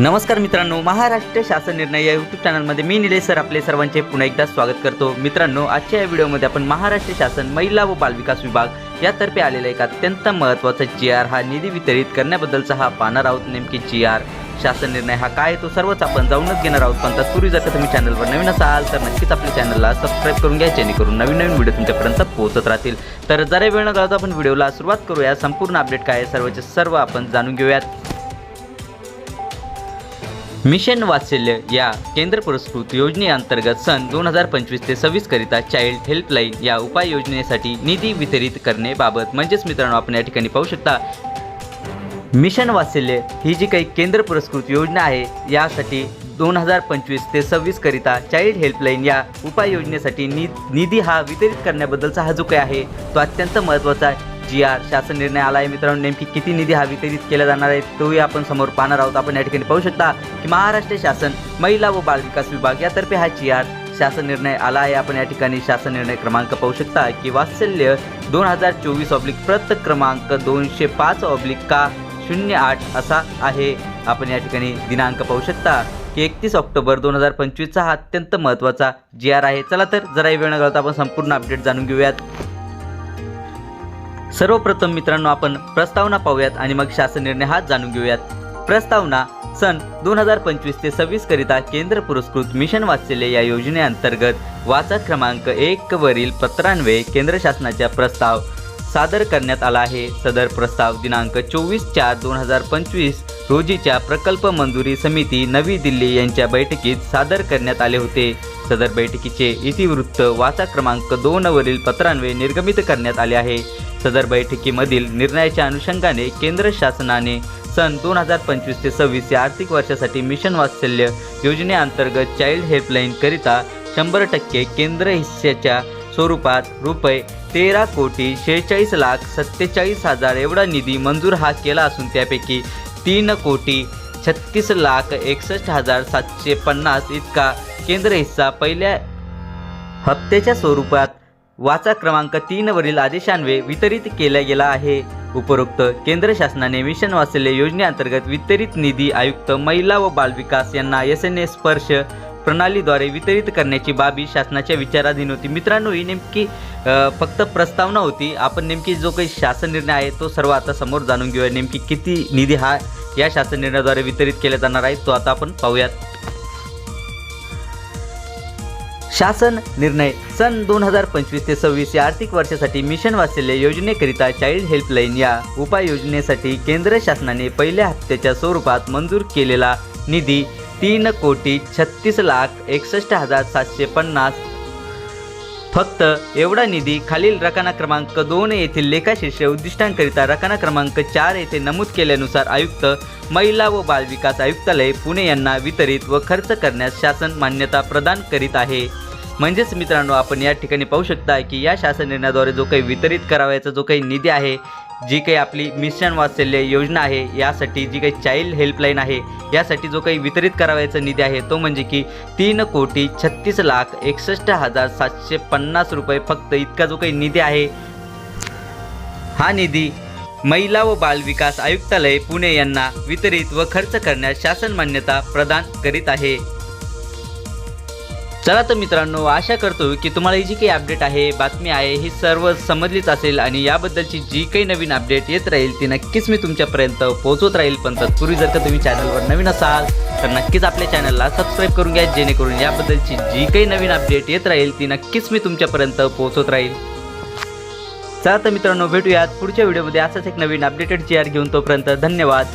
नमस्कार मित्रांनो महाराष्ट्र शासन निर्णय या यूट्यूब चॅनलमध्ये मी निलेश सर आपले सर्वांचे पुन्हा एकदा स्वागत करतो. मित्रांनो आजच्या या व्हिडिओमध्ये आपण महाराष्ट्र शासन महिला व बालविकास विभाग यातर्फे आलेला एक अत्यंत महत्त्वाचा जी आर हा निधी वितरित करण्याबद्दलचा हा पाहणार आहोत. नेमकी जी आर शासन निर्णय हा काय आहे तो सर्वच आपण जाऊनच घेणार आहोत. पण तत्पूर्वी जर का तुम्ही चॅनलवर नवीन असाल तर नक्कीच आपल्या चॅनलला सबस्क्राईब करून घ्या जेणेकरून नवीन नवीन व्हिडिओ तुमच्यापर्यंत पोहोचत राहतील. तर जरा वेळ न घालवता आपण व्हिडिओला सुरुवात करूया. संपूर्ण अपडेट काय आहे सर्वचे सर्व आपण जाणून घेऊयात. मिशन वात्सल्य या केंद्र पुरस्कृत योजनेअंतर्गत सन दोन हजार पंचवीस ते सव्वीस करिता चाइल्ड हेल्पलाईन या उपाययोजनेसाठी निधी वितरित करण्याबाबत म्हणजेच मित्रांनो आपण या ठिकाणी पाहू शकता मिशन वात्सल्य ही जी काही केंद्र पुरस्कृत योजना आहे यासाठी दोन हजार पंचवीस ते सव्वीस करिता चाइल्ड हेल्पलाईन या उपाययोजनेसाठी नि निधी हा वितरित करण्याबद्दलचा हा जो काही आहे तो अत्यंत महत्त्वाचा आहे जी आर शासन निर्णय आला आहे. मित्रांनो नेमकी किती निधी हा वितरित केला जाणार आहे तोही आपण समोर पाहणार आहोत. आपण या ठिकाणी पाहू शकता की महाराष्ट्र शासन महिला व बाल विकास विभाग यातर्फे हा जी आर शासन निर्णय आला आहे. आपण या ठिकाणी शासन निर्णय क्रमांक पाहू शकता की वात्सल्य दोन हजार चोवीस ऑब्लिक प्रत क्रमांक दोनशे पाच ऑब्लिक का शून्य आठ असा आहे. आपण या ठिकाणी दिनांक पाहू शकता की एकतीस ऑक्टोबर दोन हजार पंचवीसचा हा अत्यंत महत्त्वाचा जी आर आहे. चला तर जरा वेळ न घालता आपण संपूर्ण अपडेट जाणून घेऊयात. सर्वप्रथम मित्रांनो आपण प्रस्तावना पाहूयात आणि मग शासन निर्णय हा जाणून घेऊयात. प्रस्तावना सन दोन हजार पंचवीस ते सव्वीस करिता केंद्र पुरस्कृत मिशन वाचलेले या योजनेअंतर्गत वाचक क्रमांक एक वरील पत्रान्वये केंद्र शासनाचा प्रस्ताव सादर करण्यात आला आहे. सदर प्रस्ताव दिनांक चोवीस चार दोन हजार पंचवीस रोजीच्या प्रकल्प मंजुरी समिती नवी दिल्ली यांच्या बैठकीत सादर करण्यात आले होते. सदर बैठकीचे इतिवृत्त वाचा क्रमांक दोन वरील पत्रान्वये निर्गमित करण्यात आले आहे. सदर बैठकीमधील निर्णयाच्या अनुषंगाने केंद्र शासनाने सन दोन हजार पंचवीस ते सव्वीस या आर्थिक वर्षासाठी मिशन वात्सल्य योजनेअंतर्गत चाइल्ड हेल्पलाईनकरिता शंभर टक्के केंद्र हिस्स्याच्या स्वरूपात रुपये तेरा कोटी शेहेचाळीस लाख सत्तेचाळीस हजार एवढा निधी मंजूर हा केला असून त्यापैकी तीन कोटी छत्तीस लाख एकसष्ट हजार सातशे पन्नास इतका केंद्र हिस्सा पहिल्या हप्त्याच्या स्वरूपात वाचा क्रमांक तीनवरील आदेशान्वये वितरित केला गेला आहे. उपरोक्त केंद्र शासनाने मिशन वासल्य योजनेअंतर्गत वितरित निधी आयुक्त महिला व बालविकास यांना एस एन एस स्पर्श प्रणालीद्वारे वितरित करण्याची बाबी शासनाच्या विचाराधीन होती. मित्रांनो ही नेमकी फक्त प्रस्तावना होती. आपण नेमकी जो काही शासन निर्णय आहे तो सर्व आता समोर जाणून घेऊया. नेमकी किती निधी हा या शासन निर्णयाद्वारे वितरित केला जाणार आहे तो आता आपण पाहूयात. शासन निर्णय. सन दोन हजार पंचवीस ते सव्वीस या आर्थिक वर्षासाठी मिशन वात्सल्य योजनेकरिता चाइल्ड हेल्पलाईन या उपाययोजनेसाठी केंद्र शासनाने पहिल्या हप्त्याच्या स्वरूपात मंजूर केलेला निधी तीन कोटी छत्तीस लाख एकसष्ट हजार सातशे पन्नास. फक्त एवढा निधी खालील रकाना क्रमांक दोन येथील लेखाशीर्ष उद्दिष्टांकरिता रकाना क्रमांक चार येथे नमूद केल्यानुसार आयुक्त महिला व बालविकास आयुक्तालय पुणे यांना वितरित व खर्च करण्यास शासन मान्यता प्रदान करीत आहे. म्हणजेच मित्रांनो आपण या ठिकाणी पाहू शकता की या शासन निर्णयाद्वारे जो काही वितरित करावयाचा जो काही निधी आहे जी काही आपली मिशन वात्सल्य योजना आहे यासाठी जी काही चाइल्ड हेल्पलाईन आहे यासाठी जो काही वितरित करावयाचा निधी आहे तो म्हणजे की तीन कोटी छत्तीस लाख एकसष्ट हजार सातशे पन्नास रुपये फक्त इतका जो काही निधी आहे. हा निधी महिला व बाल विकास आयुक्तालय पुणे यांना वितरित व खर्च करण्यास शासन मान्यता प्रदान करीत आहे. चला तर मित्रांनो आशा करतो की तुम्हाला ही जी काही अपडेट आहे बातमी आहे ही सर्व समजलीच असेल आणि याबद्दलची जी काही नवीन अपडेट येत राहील ती नक्कीच मी तुमच्यापर्यंत पोहोचवत राहील. पण तत्पूर्वी जर का तुम्ही चॅनलवर नवीन असाल तर नक्कीच आपल्या चॅनलला सबस्क्राईब करून घ्या जेणेकरून याबद्दलची जी काही नवीन अपडेट येत राहील ती नक्कीच मी तुमच्यापर्यंत पोहोचवत राहील. चला तर मित्रांनो भेटूयात पुढच्या व्हिडिओमध्ये असंच एक नवीन अपडेटेड चेअर घेऊन तोपर्यंत धन्यवाद.